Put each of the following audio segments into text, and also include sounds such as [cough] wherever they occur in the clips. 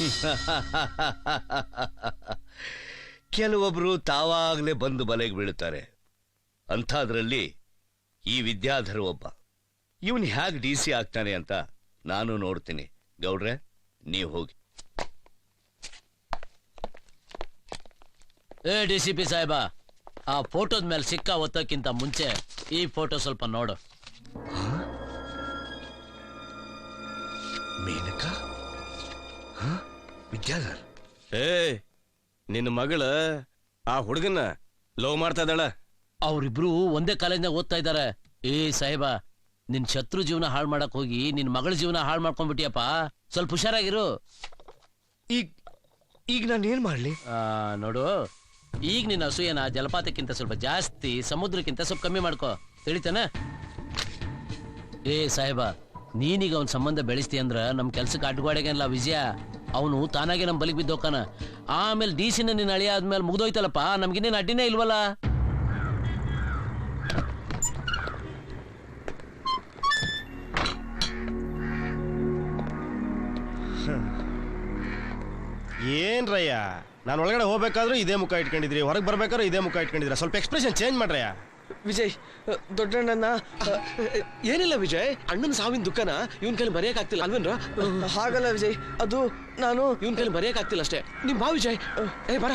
[laughs] ಕೆಲವೊಬ್ರು ತಾವಾಗಲೇ ಬಂದು ಬಲೆಗೆ ಬೀಳುತ್ತಾರೆ ಅಂಥದ್ರಲ್ಲಿ ಈ ವಿದ್ಯಾಧರ ಒಬ್ಬ. ಇವನು ಹೇಗೆ ಡಿ ಸಿ ಆಗ್ತಾನೆ ಅಂತ ನಾನು ನೋಡ್ತೀನಿ. ಗೌಡ್ರೆ ನೀವು ಹೋಗಿ. ಏ ಡಿ ಸಿ ಪಿ ಸಾಹೇಬ ಆ ಫೋಟೋದ ಮೇಲೆ ಸಿಕ್ಕ ಒತ್ತಕ್ಕಿಂತ ಮುಂಚೆ ಈ ಫೋಟೋ ಸ್ವಲ್ಪ ನೋಡು. ಮೇನಕ? ವಿದ್ಯಾಧರ್ ಏ ನಿನ್ನ ಮಗಳ ಆ ಹುಡುಗನ್ನ ಲವ್ ಮಾಡ್ತಾ ಇದ್ದಾಳ. ಅವ್ರಿಬ್ರು ಒಂದೇ ಕಾಲೇಜ್ನಾಗ ಓದ್ತಾ ಇದ್ದಾರೆ. ಏ ಸಾಹೇಬ ನಿನ್ ಶತ್ರು ಜೀವನ ಹಾಳು ಮಾಡಕ್ ಹೋಗಿ ನಿನ್ ಮಗಳ ಜೀವನ ಹಾಳು ಮಾಡ್ಕೊಂಡ್ಬಿಟ್ಟಿಯಪ್ಪ. ಸ್ವಲ್ಪ ಹುಷಾರಾಗಿರು. ಈಗ ಈಗ ನಾನು ಏನ್ ಮಾಡ್ಲಿ? ಆ, ನೋಡು ಈಗ ನಿನ್ನ ಅಸೂಯನ ಜಲಪಾತಕ್ಕಿಂತ ಸ್ವಲ್ಪ ಜಾಸ್ತಿ ಸಮುದ್ರಕ್ಕಿಂತ ಸ್ವಲ್ಪ ಕಮ್ಮಿ ಮಾಡ್ಕೋ. ತಿಳಿತಾನ? ಏ ಸಾಹೇಬ ನೀನೀಗ ಅವ್ನ ಸಂಬಂಧ ಬೆಳೆಸ್ತಿ ಅಂದ್ರ ನಮ್ ಕೆಲ್ಸಕ್ಕೆ ಅಲ್ಲ ವಿಜಯ? ಅವನು ತಾನಾಗೆ ನಮ್ಮ ಬಲಿಗೆ ಬಿದ್ದೋಕಾನ ಆಮೇಲೆ ಡಿ ಸಿನ ನಿನ್ನ ಅಳಿಯ ಆದ್ಮೇಲೆ ಮುಗ್ದೋಯ್ತಲ್ಲಪ್ಪ ನಮ್ಗಿನ್ನೇನು ಅಡ್ಡಿನೇ ಇಲ್ವಲ್ಲ? ಏನ್ರಯ್ಯ ನಾನು ಒಳಗಡೆ ಹೋಗ್ಬೇಕಾದ್ರೂ ಇದೇ ಮುಖ ಇಟ್ಕೊಂಡಿದ್ರಿ, ಹೊರಗೆ ಬರ್ಬೇಕಾದ್ರೂ ಇದೇ ಮುಖ ಇಟ್ಕೊಂಡಿದ್ರಿ ಸ್ವಲ್ಪ ಎಕ್ಸ್ಪ್ರೆಷನ್ ಚೇಂಜ್ ಮಾಡ್ರಯ್ಯ. ವಿಜಯ್ ದೊಡ್ಡಣ್ಣನ ಏನಿಲ್ಲ ವಿಜಯ್ ಅಣ್ಣನ ಸಾವಿನ ದುಃಖನ ಇವನ್ ಕೈಲಿ ಬರೆಯಕ್ ಆಗ್ತಿಲ್ಲ ಅಲ್ವೇನ್ರ ಹಾಗಲ್ಲ ವಿಜಯ್ ಅದು ನಾನು ಇವನ್ ಕೈಲಿ ಬರೆಯಕ್ ಆಗ್ತಿಲ್ಲ ಅಷ್ಟೇ. ನಿಮ್ ಬಾ ವಿಜಯ್. ಏ ಬರ.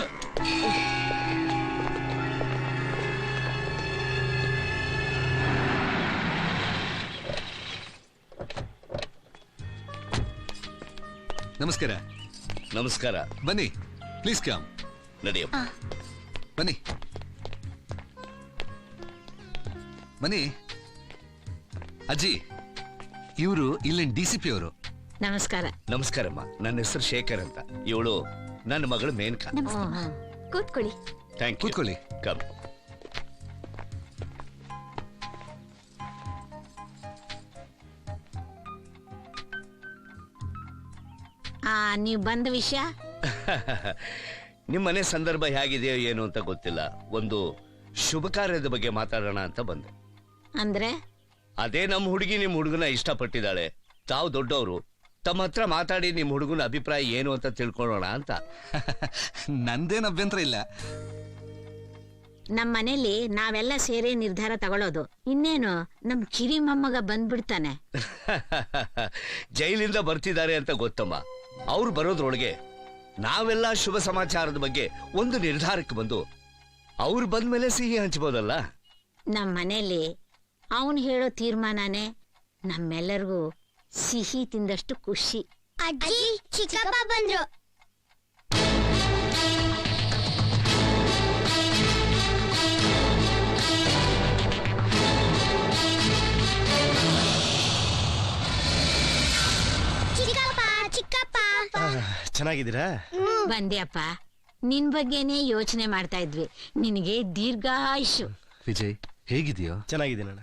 ನಮಸ್ಕಾರ. ನಮಸ್ಕಾರ. ಬನ್ನಿ ಪ್ಲೀಸ್ ಕ್ಯಾಮ್ ನಡಿಯಪ್ಪ. ಬನ್ನಿ. ಬನ್ನಿ ಅಜ್ಜಿ ಇವರು ಇಲ್ಲಿನ ಡಿ ಸಿ ಪಿ ಅವರು. ನಮಸ್ಕಾರ. ನಮಸ್ಕಾರಮ್ಮ. ನನ್ನ ಹೆಸರು ಶೇಖರ್ ಅಂತ. ಇವಳು ನನ್ನ ಮಗಳು ಮೇನಕಾ. ಕೂತ್ಕೊಳ್ಳಿ. ಥ್ಯಾಂಕ್ ಯು ಕೂತ್ಕೊಳ್ಳಿ. ಕಮ್ ಆ ನೀವು ಬಂದ ವಿಷಯ? [laughs] ನಿಮ್ಮ ಮನೆ ಸಂದರ್ಭ ಹೇಗಿದೆಯೋ ಏನು ಅಂತ ಗೊತ್ತಿಲ್ಲ. ಒಂದು ಶುಭ ಕಾರ್ಯದ ಬಗ್ಗೆ ಮಾತಾಡೋಣ ಅಂತ ಬಂದೆ. ಅಂದ್ರೆ? ಅದೇ ನಮ್ಮ ಹುಡುಗಿ ನಿಮ್ಮ ಹುಡುಗನ ಇಷ್ಟಪಟ್ಟಿದ್ದಾಳೆ. ತಾವು ದೊಡ್ಡವರು. ತಮ್ಮ ಹತ್ರ ಮಾತಾಡಿ ನಿಮ್ಮ ಹುಡುಗನ ಅಭಿಪ್ರಾಯ ಏನು ಅಂತ ತಿಳ್ಕೊಳ್ಳೋಣ ಅಂತ. [laughs] ನಂದೇನು ಅಭ್ಯಂತರ ಇಲ್ಲ. ನಮ್ಮ ಮನೇಲಿ ನಾವೆಲ್ಲ ಸೇರಿ ನಿರ್ಧಾರ ತಗೊಳ್ಳೋದು ಇನ್ನೇನು ನಮ್ ಕಿರಿ ಮೊಮ್ಮಗ ಬಂದ್ಬಿಡ್ತಾನೆ. [laughs] ಜೈಲಿಂದ ಬರ್ತಿದ್ದಾರೆ ಅಂತ ಗೊತ್ತಮ್ಮ. ಅವ್ರು ಬರೋದ್ರೊಳಗೆ ನಾವೆಲ್ಲ ಶುಭ ಸಮಾಚಾರದ ಬಗ್ಗೆ ಒಂದು ನಿರ್ಧಾರಕ್ಕೆ ಬಂದು ಅವ್ರು ಬಂದ್ಮೇಲೆ ಸಿಹಿ ಹಂಚ್ಬೋದಲ್ಲ? ನಮ್ಮ ಮನೇಲಿ ಅವನು ಹೇಳೋ ತೀರ್ಮಾನನೇ ನಮ್ಮೆಲ್ಲರಿಗೂ ಸಿಹಿ ತಿಂದಷ್ಟು ಖುಷಿ. ಅಜ್ಜಿ ಚಿಕ್ಕಪ್ಪ ಬಂದ್ರು. ಚಿಕ್ಕಪ್ಪ ಚಿಕ್ಕಪ್ಪ. ಚೆನ್ನಾಗಿದ್ದೀರಾ? ಬಂದ್ಯಪ್ಪ ನಿನ್ ಬಗ್ಗೆನೇ ಯೋಚನೆ ಮಾಡ್ತಾ ಇದ್ವಿ. ನಿನಗೆ ದೀರ್ಘಾಯುಷು ವಿಜಯ್ ಹೇಗಿದೆಯೋ? ಚೆನ್ನಾಗಿದ್ದೀನಣ್ಣ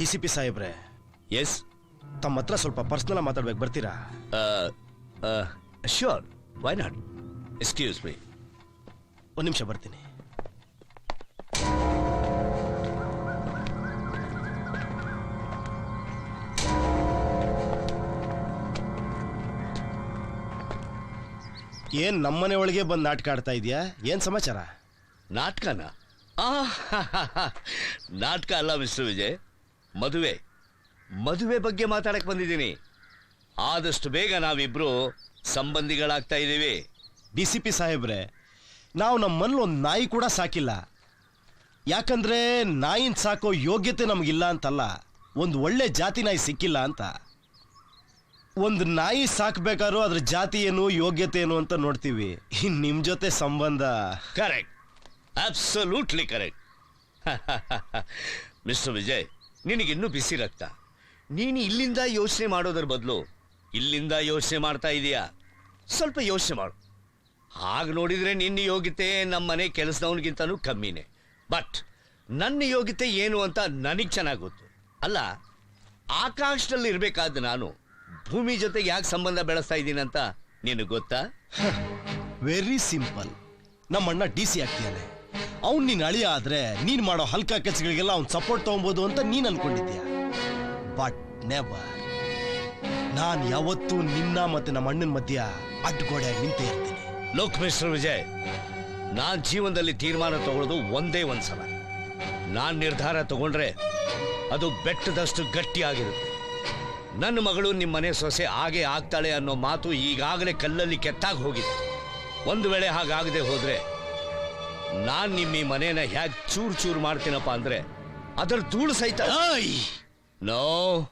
ಟಿ ಸಿ ಪಿ ಸಾಹೇಬ್ರೆ. ಎಸ್ ತಮ್ಮ ಹತ್ರ ಸ್ವಲ್ಪ ಪರ್ಸ್ನಲ್ ಮಾತಾಡ್ಬೇಕು ಬರ್ತೀರಾ? Sure why not excuse me ಒಂದ್ ನಿಮಿಷ ಬರ್ತೀನಿ. ಏನ್ ನಮ್ಮನೆ ಒಳಗೆ ಬಂದು ನಾಟಕ ಆಡ್ತಾ ಇದ್ಯಾ? ಏನ್ ಸಮಾಚಾರ? ನಾಟಕನ? [laughs] ನಾಟಕ ಅಲ್ಲ ಮಿಸ್ಟರ್ ವಿಜಯ್. ಮದುವೆ. ಮದುವೆ ಬಗ್ಗೆ ಮಾತಾಡಕ್ ಬಂದಿದ್ದೀನಿ. ಆದಷ್ಟು ಬೇಗ ನಾವಿಬ್ರು ಸಂಬಂಧಿಗಳಾಗ್ತಾ ಇದ್ದೀವಿ. ಡಿ ಸಿ ಪಿ ಸಾಹೇಬ್ರೆ ನಾವು ನಮ್ಮಲ್ಲಿ ಒಂದು ನಾಯಿ ಕೂಡ ಸಾಕಿಲ್ಲ. ಯಾಕಂದ್ರೆ ನಾಯಿನ ಸಾಕೋ ಯೋಗ್ಯತೆ ನಮಗಿಲ್ಲ ಅಂತಲ್ಲ ಒಂದು ಒಳ್ಳೆ ಜಾತಿ ನಾಯಿ ಸಿಕ್ಕಿಲ್ಲ ಅಂತ. ಒಂದು ನಾಯಿ ಸಾಕ್ಬೇಕಾದ್ರೂ ಅದ್ರ ಜಾತಿ ಏನು ಯೋಗ್ಯತೆ ಏನು ಅಂತ ನೋಡ್ತೀವಿ. ಇನ್ ನಿಮ್ ಜೊತೆ ಸಂಬಂಧ. Correct. Absolutely correct. [laughs] Mister Vijay ನಿನಗಿನ್ನೂ ಬಿಸಿ ರಕ್ತ. ನೀನು ಇಲ್ಲಿಂದ ಯೋಚನೆ ಮಾಡೋದ್ರ ಬದಲು ಇಲ್ಲಿಂದ ಯೋಚನೆ ಮಾಡ್ತಾ ಇದೀಯಾ. ಸ್ವಲ್ಪ ಯೋಚನೆ ಮಾಡು. ಹಾಗೆ ನೋಡಿದ್ರೆ ನಿನ್ನ ಯೋಗ್ಯತೆ ನಮ್ಮ ಮನೆ ಕೆಲಸದವನಿಗಿಂತನೂ ಕಮ್ಮಿನೇ. ಬಟ್ ನನ್ನ ಯೋಗ್ಯತೆ ಏನು ಅಂತ ನನಗೆ ಚೆನ್ನಾಗಿ ಗೊತ್ತು. ಅಲ್ಲ, ಆಕಾಶದಲ್ಲಿ ಇರಬೇಕಾದ ನಾನು ಭೂಮಿ ಜೊತೆಗೆ ಯಾಕೆ ಸಂಬಂಧ ಬೆಳೆಸ್ತಾ ಇದ್ದೀನಿ ಅಂತ ನಿನಗೆ ಗೊತ್ತಾ? ವೆರಿ ಸಿಂಪಲ್ ನಮ್ಮಣ್ಣ ಡಿ ಸಿ ಆಗ್ತಿದ್ದಾನೆ ಅವ್ನ್ ನೀನು ಅಳಿಯ ಆದ್ರೆ ನೀನು ಮಾಡೋ ಹಲ್ಕ ಕೆಲಸಗಳಿಗೆಲ್ಲ ಅವ್ನು ಸಪೋರ್ಟ್ ತಗೊಬೋದು ಅಂತ ನೀನು ಅನ್ಕೊಂಡಿದ್ಯಾ? ಬಟ್ ನೆವರ್ ನಾನು ಯಾವತ್ತೂ ನಿನ್ನ ಮತ್ತೆ ನಮ್ಮ ಅಣ್ಣನ ಮಧ್ಯ ಅಡ್ಗೋಡೆ ನಿಂತೇ ಇರ್ತೀನಿ. ಲೋಕ್ ವಿಜಯ್, ನಾನು ಜೀವನದಲ್ಲಿ ತೀರ್ಮಾನ ತಗೊಳ್ಳೋದು ಒಂದೇ ಒಂದ್ಸಲ ನಾನು ನಿರ್ಧಾರ ತಗೊಂಡ್ರೆ ಅದು ಬೆಟ್ಟದಷ್ಟು ಗಟ್ಟಿಯಾಗಿರುತ್ತೆ ನನ್ನ ಮಗಳು ನಿಮ್ಮ ಮನೆ ಸೊಸೆ ಹಾಗೆ ಆಗ್ತಾಳೆ ಅನ್ನೋ ಮಾತು ಈಗಾಗಲೇ ಕಲ್ಲಲ್ಲಿ ಕೆತ್ತಾಗಿ ಹೋಗಿದೆ. ಒಂದು ವೇಳೆ ಹಾಗಾಗದೆ ಹೋದ್ರೆ ನಾನ್ ನಿಮ್ಮ ಈ ಮನೇನ ಹ್ಯಾಕ್ ಚೂರ್ ಚೂರ್ ಮಾಡ್ತೀನಪ್ಪ ಅಂದ್ರೆ ಅದರ ಧೂಳು ಸಹಿತ ನೋ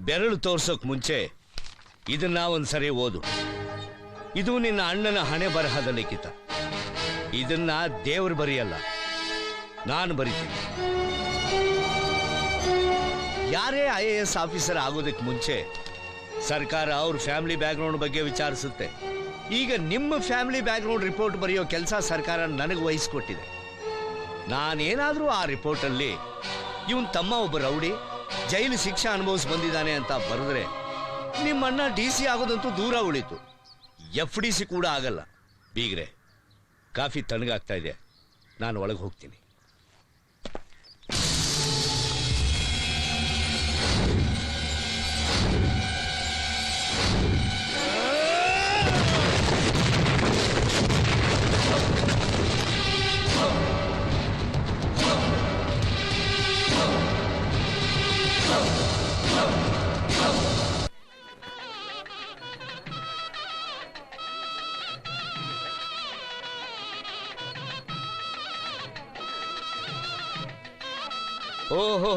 ಬೆರಳು ತೋರ್ಸೋಕ್ ಮುಂಚೆ ಇದನ್ನ ಒಂದ್ಸರಿ ಓದು. ಇದು ನಿನ್ನ ಅಣ್ಣನ ಹಣೆ ಬರಹದ ಲಿಖಿತ ಇದನ್ನ ದೇವ್ರು ಬರೆಯಲ್ಲ ನಾನು ಬರಿತೀನಿ. ಯಾರೇ ಐ ಎ ಎಸ್ ಆಫೀಸರ್ ಆಗೋದಕ್ಕೆ ಮುಂಚೆ ಸರ್ಕಾರ ಅವ್ರ ಫ್ಯಾಮಿಲಿ ಬ್ಯಾಕ್ಗ್ರೌಂಡ್ ಬಗ್ಗೆ ವಿಚಾರಿಸುತ್ತೆ. ಈಗ ನಿಮ್ಮ ಫ್ಯಾಮಿಲಿ ಬ್ಯಾಕ್ಗ್ರೌಂಡ್ ರಿಪೋರ್ಟ್ ಬರೆಯೋ ಕೆಲಸ ಸರ್ಕಾರ ನನಗೆ ವಹಿಸ್ಕೊಟ್ಟಿದೆ. ನಾನೇನಾದರೂ ಆ ರಿಪೋರ್ಟಲ್ಲಿ ಇವನ್ ತಮ್ಮ ಒಬ್ಬ ರೌಡಿ, ಜೈಲು ಶಿಕ್ಷೆ ಅನುಭವಿಸಿ ಬಂದಿದ್ದಾನೆ ಅಂತ ಬರೆದ್ರೆ ನಿಮ್ಮಣ್ಣ ಡಿ ಸಿ ಆಗೋದಂತೂ ದೂರ ಉಳಿತು. ಎಫ್ ಡಿ ಸಿ ಕೂಡ ಆಗಲ್ಲ. ಬೀಗ್ರೆ, ಕಾಫಿ ತಣ್ಣಗಾಗ್ತಾ ಇದೆ. ನಾನು ಒಳಗೆ ಹೋಗ್ತೀನಿ. ಓಹೋ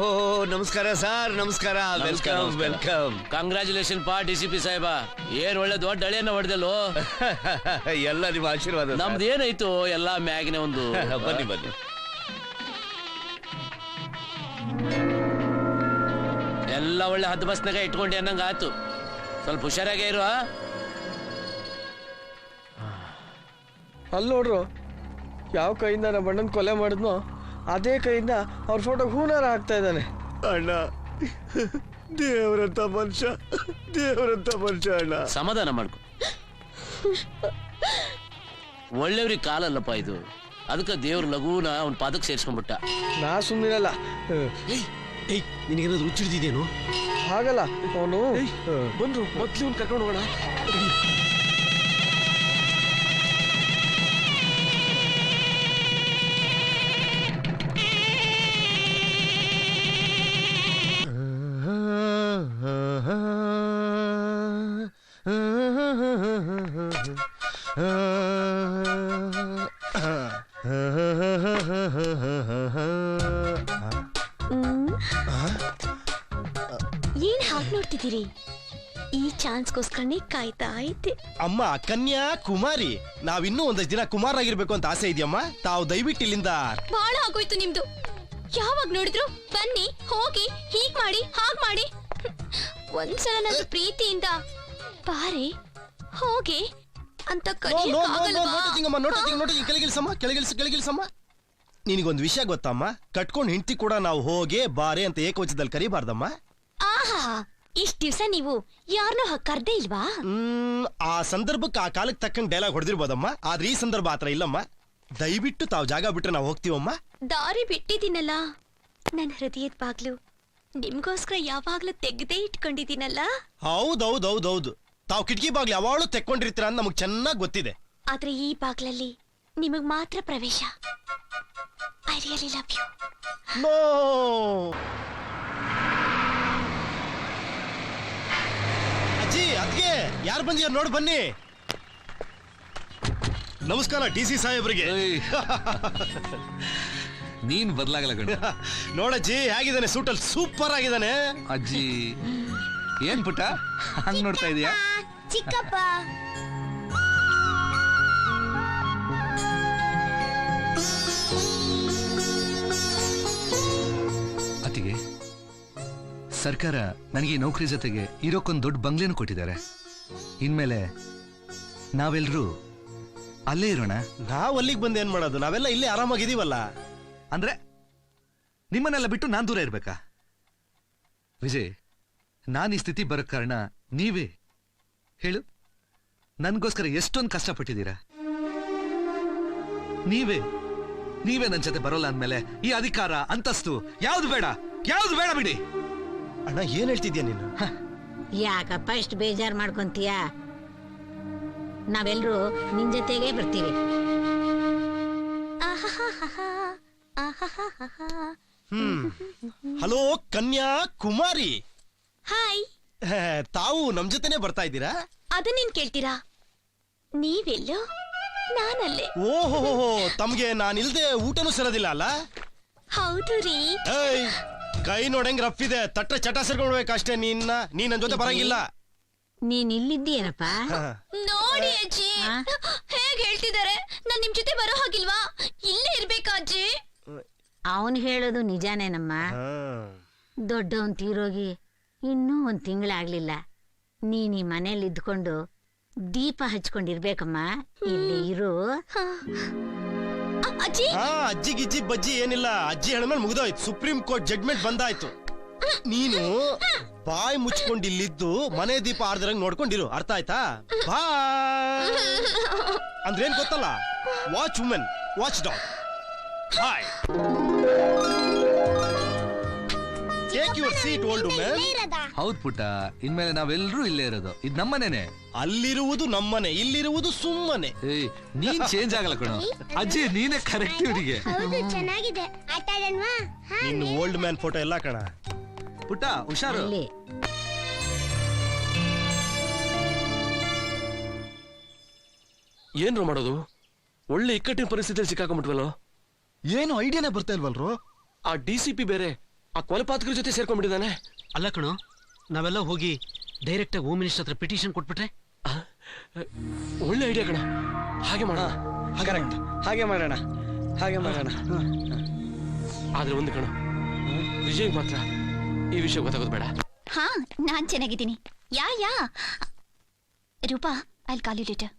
ನಮಸ್ಕಾರ ಸರ್ ನಮಸ್ಕಾರ ವೆಲ್ಕಮ್ ವೆಲ್ಕಮ್ ಕಂಗ್ರಾಚುಲೇಷನ್ ಪಾ ಡಿ ಸಿ ಪಿ ಸಾಹೇಬ. ಏನ್ ಒಳ್ಳೆ ದೊಡ್ಡ ಹಳೆಯನ್ನ ಹೊಡೆದಲ್ಲೋ? [laughs] ಎಲ್ಲ ನಿಮ್ಮ ಆಶೀರ್ವಾದ. ನಮ್ದು ಏನಾಯ್ತು? ಎಲ್ಲಾ ಮ್ಯಾಗಿನ ಒಂದು [laughs] ಬನ್ನಿ ಬನ್ನಿ. ಎಲ್ಲ ಒಳ್ಳೆ ಹದ್ದು ಬಸ್ನಾಗ ಇಟ್ಕೊಂಡೆ ಅನ್ನಂಗ ಆತು ಸ್ವಲ್ಪ ಹುಷಾರಾಗೇ ಇರು ಅಲ್ಲ ಅಲ್ಲಿ ನೋಡ್ರು ಯಾವ ಕೈಯಿಂದ ನಮ್ಮ ಅಣ್ಣನ ಕೊಲೆ ಮಾಡಿದ್ನೋ? ಅದೇ ಕೈಯಿಂದ ಅವ್ರ ಫೋಟೋ ಹೂನಾರ ಹಾಕ್ತಾ ಇದ್ದಾನೆ. ಅಣ್ಣ ದೇವರಂತ ಮನುಷ್ಯ ದೇವರಂತ ಮನುಷ್ಯ ಅಣ್ಣ. ಸಮಾಧಾನ ಮಾಡ್ಕೊ. ಒಳ್ಳೆಯವ್ರಿಗೆ ಕಾಲಲ್ಲಪ್ಪ ಇದು. ಅದಕ್ಕೆ ದೇವ್ರ ಲಘುನ ಅವ್ನ ಪಾದಕ್ಕೆ ಸೇರಿಸ್ಕೊಂಡ್ಬಿಟ್ಟ. ನಾ ಸುಮ್ಮನಿರಲ್ಲ ಏಯ್ ನಿನಗೇನಾದ್ರು ಹುಚ್ಚಿಡ್ದಿದೇನು ಹಾಗಲ್ಲ ಅವನು ಬಂದ್ರು ಮೊದ್ಲು ಇವ್ನು ಕರ್ಕೊಂಡು ಹೋಗೋಣ. ಚಾನ್ಸ್ಗೋಸ್ಕರನೇ ಕಾಯ್ತಾ ಇದ್ದೆ. ಅಮ್ಮ ಕನ್ಯಾ ಕುಮಾರಿ ನಾವಿನ್ನೂ ಒಂದಷ್ಟು ದಿನ ಕುಮಾರಾಗಿರ್ಬೇಕು ಅಂತ ಆಸೆ ಇದೆಯಮ್ಮ? ತಾವು ದಯವಿಟ್ಟು ಇಲ್ಲಿಂದ ಬಾಳ ಆಗೋಯ್ತು ನಿಮ್ದು. ಯಾವಾಗ ನೋಡಿದ್ರು ಬನ್ನಿ ಹೋಗಿ ಹೀಗ್ ಮಾಡಿ ಹಾಗ್ ಮಾಡಿ. ಒಂದ್ಸಲ ನನ್ನ ಪ್ರೀತಿಯಿಂದ ಬಾರಿ ಹೋಗಿ ಅಂತ ಕೆಳಗಿಳಿಸಮ್ಮ ಕೆಳಗಿಳಿಸು ಕೆಳಗಿಳಿಸಮ್ಮ. ನಿನಗೊಂದು ವಿಷಯ ಗೊತ್ತಮ್ಮ? ಕಟ್ಕೊಂಡು ಹೆಂಡತಿ ಕೂಡ ನಾವು ಹೋಗೆ ಬಾರೆ ಅಂತ ಏಕವಚದಲ್ಲಿ ಕರಿಬಾರ್ದಮ್ಮ. ಇಷ್ಟ್ ದಿವ್ಸ ನೀವು ಯಾರನ್ನೂ ಕರ್ದೇ ಇಲ್ವಾ? ಆ ಸಂದರ್ಭಕ್ಕೆ ಆ ಕಾಲಕ್ಕೆ ತಕ್ಕಂಗೆ ಡೈಲಾಗ್ ಹೊಡೆದಿರ್ಬೋದಮ್ಮ. ಆದ್ರೆ ಈ ಸಂದರ್ಭ ಆತರ ಇಲ್ಲಮ್ಮ. ದಯವಿಟ್ಟು ತಾವು ಜಾಗ ಬಿಟ್ರೆ ನಾವು ಹೋಗ್ತೀವಮ್ಮ? ದಾರಿ ಬಿಟ್ಟಿದ್ದೀನಲ್ಲ. ನನ್ನ ಹೃದಯದ ಬಾಗ್ಲು ನಿಮ್ಗೋಸ್ಕರ ಯಾವಾಗ್ಲೂ ತೆಗ್ದೇ ಇಟ್ಕೊಂಡಿದ್ದೀನಲ್ಲ? ಹೌದೌದೌದೌದು. ತಾವು ಕಿಟಕಿ ಬಾಗ್ಲು ಯಾವಾಗಲೂ ತೆಕ್ಕೊಂಡಿರ್ತೀರ ಅಂತ ನಮಗೆ ಚೆನ್ನಾಗಿ ಗೊತ್ತಿದೆ. ಆದ್ರೆ ಈ ಬಾಗ್ಲಲ್ಲಿ ನಿಮಗ್ ಮಾತ್ರ ಪ್ರವೇಶ. I really love you know ಅಜ್ಜಿ ಅದ್ಗೆ ಯಾರು ಬಂದಿಯಾರ ನೋಡಿ ಬನ್ನಿ. ನಮಸ್ಕಾರ ಡಿ ಸಿ ಸಾಹೇಬ್ರಿಗೆ. ಏಯ್. ನೀನ್ ಬದ್ಲಾಗಲ್ಲ ಕಣ. ನೋಡಜ್ಜಿ ಹೇಗಿದ್ದಾನೆ? ಸೂಟಲ್ಲಿ ಸೂಪರ್ ಆಗಿದ್ದಾನೆ. ಅಜ್ಜಿ ಏನ್ ಪುಟ್ಟ? ಹಂಗ್ ನೋಡ್ತಾ ಇದೀಯಾ? ಚಿಕ್ಕಪ್ಪ. ಸರ್ಕಾರ ನನಗೆ ಈ ನೌಕರಿ ಜೊತೆಗೆ ಇರೋಕ್ಕೊಂದು ದೊಡ್ಡ ಬಂಗ್ಲೆನೂ ಕೊಟ್ಟಿದ್ದಾರೆ. ಇನ್ಮೇಲೆ ನಾವೆಲ್ಲರೂ ಅಲ್ಲೇ ಇರೋಣ. ನಾವು ಅಲ್ಲಿಗೆ ಬಂದು ಏನು ಮಾಡೋದು? ನಾವೆಲ್ಲ ಇಲ್ಲೇ ಆರಾಮಾಗಿದ್ದೀವಲ್ಲ? ಅಂದ್ರೆ ನಿಮ್ಮನ್ನೆಲ್ಲ ಬಿಟ್ಟು ನಾನು ದೂರ ಇರಬೇಕಾ? ವಿಜಯ್ ನಾನು ಈ ಸ್ಥಿತಿ ಬರೋ ಕಾರಣ ನೀವೇ ಹೇಳು. ನನಗೋಸ್ಕರ ಎಷ್ಟೊಂದು ಕಷ್ಟಪಟ್ಟಿದ್ದೀರಾ? ನೀವೇ ನೀವೇ ನನ್ನ ಜೊತೆ ಬರೋಲ್ಲ ಅಂದಮೇಲೆ ಈ ಅಧಿಕಾರ ಅಂತಸ್ತು ಯಾವ್ದು ಬೇಡ? ಯಾವ್ದು ಬೇಡ ಬಿಡಿ. ಅಣ್ಣ ಏನ್ ಹೇಳ್ತಿದ್ಯಾ ನೀನು? ಯಾಕಪ್ಪ ಇಷ್ಟು ಬೇಜಾರ್ ಮಾಡ್ಕೊಂತೀಯ? ನಾವೆಲ್ರೂ ನಿನ್ ಜೊತೆಗೆ ಬರ್ತೀವಿ. ಹ್ಮ್. ಹಲೋ ಕನ್ಯಾ ಕುಮಾರಿ. ಹಾಯ್. ಹೇ, ತಾವು ನಮ್ ಜೊತೆನೆ ಬರ್ತಾ ಇದ್ದೀರಾ? ಅದನ್ನೇನ್ ಕೇಳ್ತೀರಾ? ನೀವೆಲ್ಲೋ? ನಾನಲ್ಲೇ. ಓಹೋ ತಮ್ಗೆ ನಾನಿಲ್ದೆ ಊಟನೂ ಸರದಿಲ್ಲ ಅಲ್ಲ? ಹೌದು ರೀ. ಏಯ್ ಕೈ ನೋಡಂಗ್ ರಫ್ ಇದೆ. ತಟ್ಟ ಚಟ ಸೇರ್ಕೊಳ್ಬೇಕಷ್ಟೇ ನಿನ್ನ ನೀ ನನ್ ಜೊತೆ ಬರಂಗಿಲ್ಲ. ನೀನ್ ಇಲ್ಲಿದ್ದೀಯನಪ್ಪ. ನೋಡಿ ಅಜ್ಜಿ? ಹೇಗ್ ಹೇಳ್ತಿದಾರೆ ನಾನ್ ನಿಮ್ ಜೊತೆ ಬರೋ ಹಾಗಿಲ್ವಾ? ಇಲ್ಲೇ ಇರ್ಬೇಕಾ ಅಜ್ಜಿ? ಅವನ್ ಹೇಳೋದು ನಿಜಾನೇನಮ್ಮ. ದೊಡ್ಡವನ್ ತೀರೋಗಿ ಇನ್ನೂ ಒಂದ್ ತಿಂಗಳಾಗ್ಲಿಲ್ಲ. ನೀನ್ ಈ ಮನೇಲಿ ಇದ್ಕೊಂಡು ದೀಪ ಹಚ್ಕೊಂಡಿರ್ಬೇಕಮ್ಮ. ಇಲ್ಲಿ ಇರು. ಅಜ್ಜಿ? ಹಾ, ಅಜ್ಜಿ ಗಿಜ್ಜಿ ಬಜ್ಜಿ ಏನಿಲ್ಲ. ಅಜ್ಜಿ ಹೇಳಮೇಲೆ ಮುಗಿದೋಯ್ತು. ಸುಪ್ರೀಂ ಕೋರ್ಟ್ ಜಡ್ಜ್ಮೆಂಟ್ ಬಂದಾಯ್ತು. ನೀನು ಬಾಯಿ ಮುಚ್ಕೊಂಡು ಇಲ್ಲಿದ್ದು ಮನೆ ದೀಪ ಆರ್ದ್ರಂಗ್ ನೋಡ್ಕೊಂಡಿರು. ಅರ್ಥ ಆಯ್ತಾ? ಬಾ ಅಂದ್ರೇನ್ ಗೊತ್ತಲ್ಲ? Watch women watch dog boy take your seat old women ಹೌದ್ ಪುಟ್ಟ ಇನ್ಮೇಲೆ ನಾವೆಲ್ಲರೂ ಇಲ್ಲೇ ಇರೋದು. ಇದ್ ನಮ್ಮನೇನೆ. ಅಲ್ಲಿರುವುದು ನಮ್ಮನೆ ಇಲ್ಲಿರುವುದು ಸುಮ್ಮನೆ. ಏಯ್ ನೀನ್ ಚೇಂಜ್ ಆಗಲ್ಲ ಕಣ. ಅಜ್ಜಿ ನೀನೇ ಕರೆಕ್ಟ್ ಇವರಿಗೆ. ಹೌದು ಚೆನ್ನಾಗಿದೆ. ಆಟ ಆಡೋಣವಾ ನಿನ್ ಓಲ್ಡ್ ಮ್ಯಾನ್ ಫೋಟೋ ಎಲ್ಲ ಕಣ. ಪುಟ್ಟ ಹುಷಾರು. ಏನ್ರು ಮಾಡೋದು? ಒಳ್ಳೆ ಇಕ್ಕಟ್ಟಿನ ಪರಿಸ್ಥಿತಿಯಲ್ಲಿ ಸಿಕ್ಕಾಕೊಂಡ್ಬಿಟ್ವಲ್ಲೋ? ಏನು ಐಡಿಯಾನೇ ಬರ್ತಾ ಇಲ್ವಲ್ರು? ಆ ಡಿ ಸಿ ಪಿ ಬೇರೆ. ಆ ಕೊಲಪಾತಕರ ಜೊತೆ ಸೇರ್ಕೊಂಡ್ಬಿಟ್ಟಿದ್ದಾನೆ. ಅಲ್ಲ ಕಣೋ ನಾವೆಲ್ಲ ಹೋಗಿ ಡೈರೆಕ್ಟ್ ಆಗಿ ಹೋಮ್ ಮಿನಿಸ್ಟರ್ ಹತ್ರ ಪಿಟಿಷನ್ ಕೊಟ್ಬಿಟ್ರೆ? ಆ, ಒಳ್ಳೆ ಐಡಿಯಾ ಕಣ. ಹಾಗೆ ಮಾಡೋಣ. ಕರೆಕ್ಟ್ ಹಾಗೆ ಮಾಡೋಣ. ಹಾಗೆ ಮಾಡೋಣ. ಆದ್ರೆ ಒಂದು ಕಣ ವಿಜಯ್ ಮಾತ್ರ ಈ ವಿಷಯ ಗೊತ್ತಾಗೋದು ಬೇಡ. ಹಾ ನಾನ್ ಚೆನ್ನಾಗಿದ್ದೀನಿ. Yeah yeah. Roopa I call you later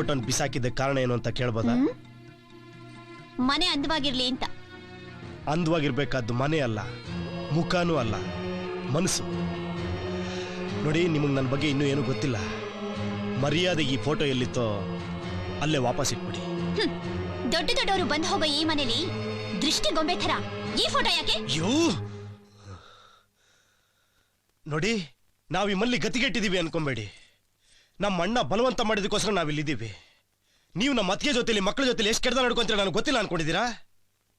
photon ಬಿಸಾಕಿದ್ದ ಕಾರಣ ಏನು ಅಂತ ಕೇಳ್ಬೋದಾ? ಮನೆ ಅಂದವಾಗಿರ್ಲಿ ಅಂತ. ಅಂದವಾಗಿರ್ಬೇಕಾದ್ದು ಮನೆ ಅಲ್ಲ ಮುಖನೂ ಅಲ್ಲ ಮನಸ್ಸು. ನೋಡಿ ನಿಮಗೆ ನನ್ನ ಬಗ್ಗೆ ಇನ್ನೂ ಏನೂ ಗೊತ್ತಿಲ್ಲ. ಮರ್ಯಾದೆ ಈ ಫೋಟೋ ಎಲ್ಲಿತ್ತೋ ಅಲ್ಲೇ ವಾಪಸ್ ಇಟ್ಬಿಡಿ. ಹ್ಮ್. ದೊಡ್ಡ ದೊಡ್ಡವರು ಬಂದು ಹೋಗೋ ಈ ಮನೇಲಿ ದೃಷ್ಟಿ ಗೊಂಬೆ ತರ ಈ ಫೋಟೋ ಯಾಕೆ? ಯೋ! ನೋಡಿ ನಾವು ಈ ಮಲ್ಲಿ ಗತಿಗೆಟ್ಟಿದ್ದೀವಿ ಅನ್ಕೊಂಬೇಡಿ. ನಮ್ಮ ಅಣ್ಣ ಬಲವಂತ ಮಾಡಿದಕ್ಕೋಸ್ಕರ ನಾವಿಲ್ಲಿದ್ದೀವಿ. ನೀವು ನಮ್ಮ ಅತ್ತಿಗೆ ಜೊತೆಲಿ ಮಕ್ಕಳ ಜೊತೆಲಿ ಎಷ್ಟು ಕೆಡ್ದ ನಡ್ಕೊಂತೀರ ನನಗೆ ಗೊತ್ತಿಲ್ಲ ಅನ್ಕೊಂಡಿದ್ದೀರಾ?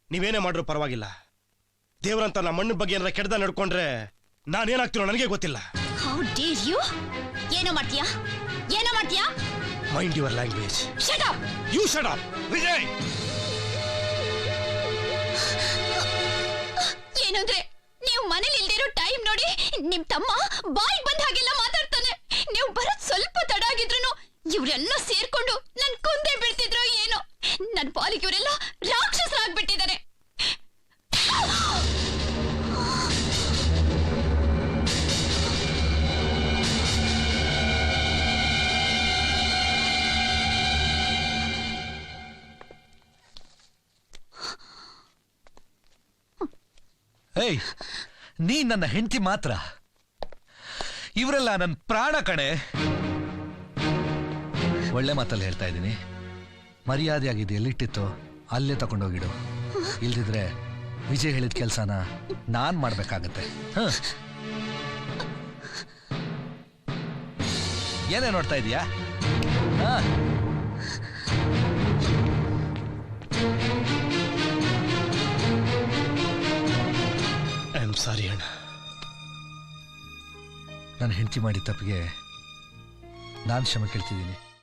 ನೀವೇನೇ ಮಾಡ್ರೂ ಪರವಾಗಿಲ್ಲ. ದೇವರಂತ ನಮ್ಮ ಅಣ್ಣನ ಬಗ್ಗೆ ಏನಾರ ಕೆಡ್ದ ನಡ್ಕೊಂಡ್ರೆ ನಾನೇನಾಗ್ತಿರೋ ನನಗೆ ಗೊತ್ತಿಲ್ಲ. ಹೌ ಡೇರ್ ಯು ಏನೋ ಮಾಡ್ತೀಯಾ? ಏನೋ ಮಾಡ್ತೀಯಾ? Mind your language shut up you shut up Vijay! ಏನಂದ್ರೆ ನೀವು ಮನೇಲಿ ಇಲ್ದಿರೋ ಟೈಮ್ ನೋಡಿ ನಿಮ್ ತಮ್ಮ ಬಾಯಿ ಬಂದ ಹಾಗೆಲ್ಲ ಮಾತಾಡ್ತಾನೆ ನೀವು ಬರೋದ್ ಸ್ವಲ್ಪ ತಡ ಆಗಿದ್ರು ಇವರೆಲ್ಲ ಸೇರ್ಕೊಂಡು ನನ್ ಕೊಂದೇ ಬಿಡ್ತಿದ್ರು ಏನೋ. ನನ್ ಪಾಲಿಗೆ ಇವರೆಲ್ಲ ರಾಕ್ಷಸರಾಗ್ಬಿಟ್ಟಿದ್ದಾರೆ ಏಯ್ ನೀ ನನ್ನ ಹೆಂಡತಿ ಮಾತ್ರ. ಇವರೆಲ್ಲ ನನ್ನ ಪ್ರಾಣ ಕಣೆ. ಒಳ್ಳೆ ಮಾತಲ್ಲಿ ಹೇಳ್ತಾ ಇದ್ದೀನಿ. ಮರ್ಯಾದೆಯಾಗಿದೆ ಎಲ್ಲಿಟ್ಟಿತ್ತು ಅಲ್ಲೇ ತಗೊಂಡೋಗಿಡು. ಇಲ್ದಿದ್ರೆ ವಿಜಯ್ ಹೇಳಿದ ಕೆಲಸನ ನಾನ್ ಮಾಡ್ಬೇಕಾಗತ್ತೆ. ಹ. ಏನೇ ನೋಡ್ತಾ ಇದೀಯಾ? ಐ ಆಮ್ ಸಾರಿ ಅಣ್ಣ ನನ್ನ ಹೆಂಡತಿ ಮಾಡಿದ ತಪ್ಪಿಗೆ ನಾನು ಕ್ಷಮೆ ಕೇಳ್ತಿದ್ದೀನಿ.